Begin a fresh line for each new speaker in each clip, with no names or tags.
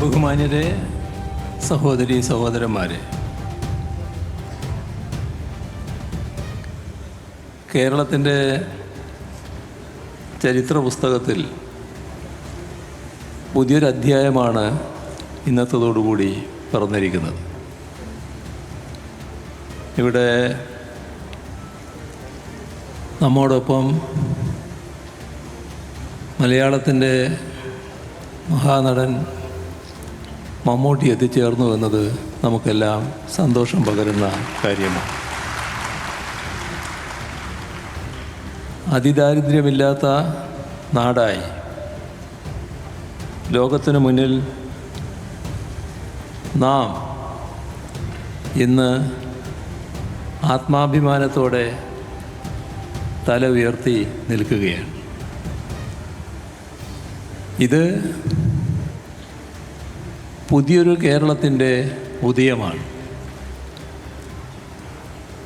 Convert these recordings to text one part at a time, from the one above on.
ബഹുമാന്യരെ സഹോദരി സഹോദരന്മാരെ കേരളത്തിന്റെ ചരിത്ര പുസ്തകത്തിൽ പുതിയൊരു അധ്യായമാണ് ഇന്നത്തതോടുകൂടി പിറന്നിരിക്കുന്നത്. ഇവിടെ നമ്മോടൊപ്പം മലയാളത്തിന്റെ മഹാനടൻ മമ്മൂട്ടി എത്തിച്ചേർന്നു എന്നത് നമുക്കെല്ലാം സന്തോഷം പകരുന്ന കാര്യമാണ്. അതിദാരിദ്ര്യമില്ലാത്ത നാടായി. ലോകത്തിന് മുന്നിൽ നാം ഇന്ന് ആത്മാഭിമാനത്തോടെ തല ഉയർത്തി നിൽക്കുകയാണ്. ഇത് പുതിയൊരു കേരളത്തിന്റെ ഉദയമാണ്.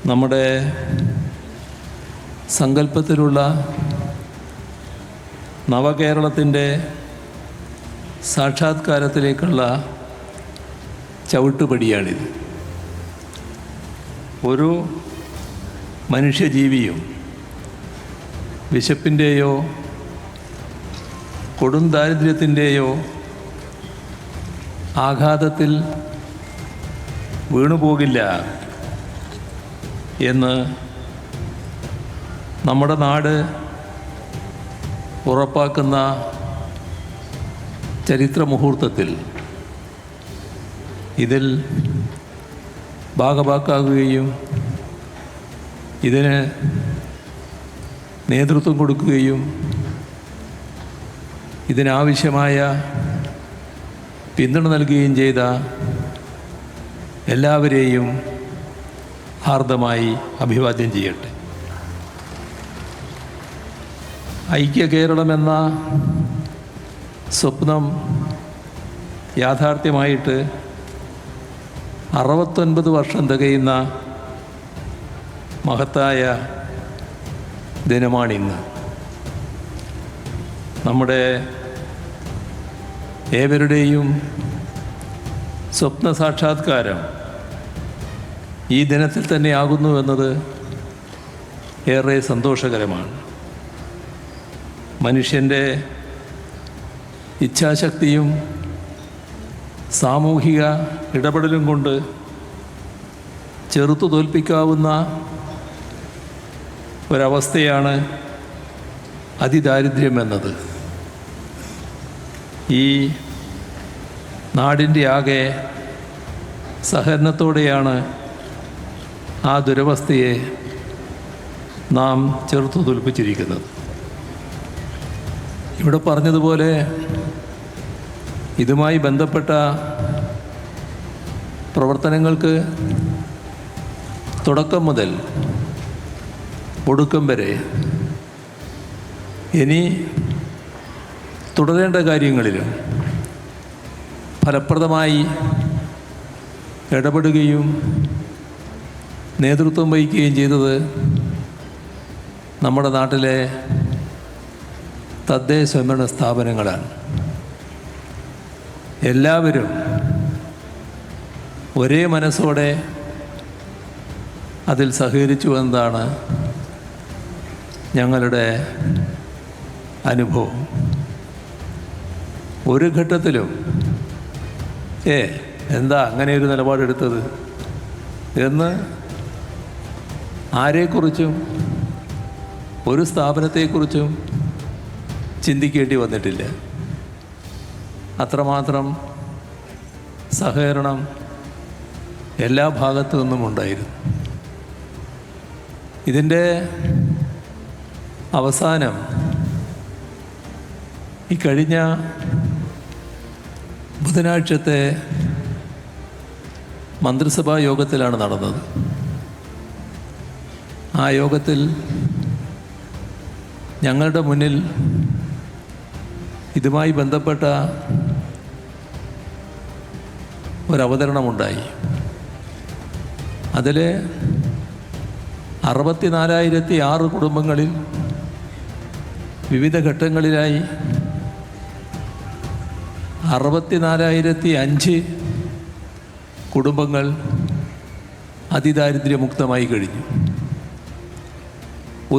നമ്മുടെ സങ്കല്പത്തിലുള്ള നവകേരളത്തിന്റെ സാക്ഷാത്കാരത്തിലേക്കുള്ള ചവിട്ടുപടിയാണിത്. ഒരു മനുഷ്യജീവിയും വിശപ്പിന്റെയോ കൊടും ദാരിദ്ര്യത്തിന്റെയോ ആഘാതത്തിൽ വീണുപോകില്ല എന്ന് നമ്മുടെ നാട് ഉറപ്പാക്കുന്ന ചരിത്ര മുഹൂർത്തത്തിൽ ഇതിൽ ഭാഗഭാക്കാകുകയും ഇതിന് നേതൃത്വം കൊടുക്കുകയും ഇതിനാവശ്യമായ പിന്തുണ നൽകുകയും ചെയ്ത എല്ലാവരെയും ഹാർദമായി അഭിവാദ്യം ചെയ്യട്ടെ. ഐക്യ കേരളം എന്ന സ്വപ്നം യാഥാർത്ഥ്യമായിട്ട് അറുപത്തൊൻപത് വർഷം തികയുന്ന മഹത്തായ ദിനമാണിന്ന്. നമ്മുടെ ഏവരുടെയും സ്വപ്ന സാക്ഷാത്കാരം ഈ ദിനത്തിൽ തന്നെ തന്നെയാകുന്നു എന്നത് ഏറെ സന്തോഷകരമാണ്. മനുഷ്യന്റെ ഇച്ഛാശക്തിയും സാമൂഹിക ഇടപെടലും കൊണ്ട് ചെറുത്തു തോൽപ്പിക്കാവുന്ന ഒരവസ്ഥയാണ് അതിദാരിദ്ര്യം എന്നത്. ഈ നാടിന്റെ ആകെ സഹകരണത്തോടെയാണ് ആ ദുരവസ്ഥയെ നാം ചെറുത്തു തോൽപ്പിച്ചിരിക്കുന്നത്. ഇവിടെ പറഞ്ഞതുപോലെ ഇതുമായി ബന്ധപ്പെട്ട പ്രവർത്തനങ്ങൾക്ക് തുടക്കം മുതൽ ഒടുക്കം വരെ ഇനി തുടരേണ്ട കാര്യങ്ങളിൽ ഫലപ്രദമായി ഇടപെടുകയും നേതൃത്വം വഹിക്കുകയും ചെയ്തത് നമ്മുടെ നാട്ടിലെ തദ്ദേശ സ്വയംഭരണ സ്ഥാപനങ്ങളാണ്. എല്ലാവരും ഒരേ മനസ്സോടെ അതിൽ സഹകരിച്ചു എന്നതാണ് ഞങ്ങളുടെ അനുഭവം. ഒരു ഘട്ടത്തിലും. ഏ എന്താ അങ്ങനെ ഒരു നിലപാടെടുത്തത്? എന്ന് ആരെക്കുറിച്ചും ഒരു സ്ഥാപനത്തെക്കുറിച്ചും ചിന്തിക്കേണ്ടി വന്നിട്ടില്ല. അത്രമാത്രം സഹകരണം എല്ലാ ഭാഗത്തു നിന്നും ഉണ്ടായിരുന്നു. ഇതിന്റെ അവസാനം ഈ കഴിഞ്ഞ ബുധനാഴ്ചത്തെ മന്ത്രിസഭാ യോഗത്തിലാണ് നടന്നത്. ആ യോഗത്തിൽ ഞങ്ങളുടെ മുന്നിൽ ഇതുമായി ബന്ധപ്പെട്ട ഒരവതരണമുണ്ടായി. അതിൽ അറുപത്തിനാലായിരത്തി ആറ് കുടുംബങ്ങളിൽ വിവിധ ഘട്ടങ്ങളിലായി അറുപത്തിനാലായിരത്തി അഞ്ച് കുടുംബങ്ങൾ അതിദാരിദ്ര്യമുക്തമായി കഴിഞ്ഞു.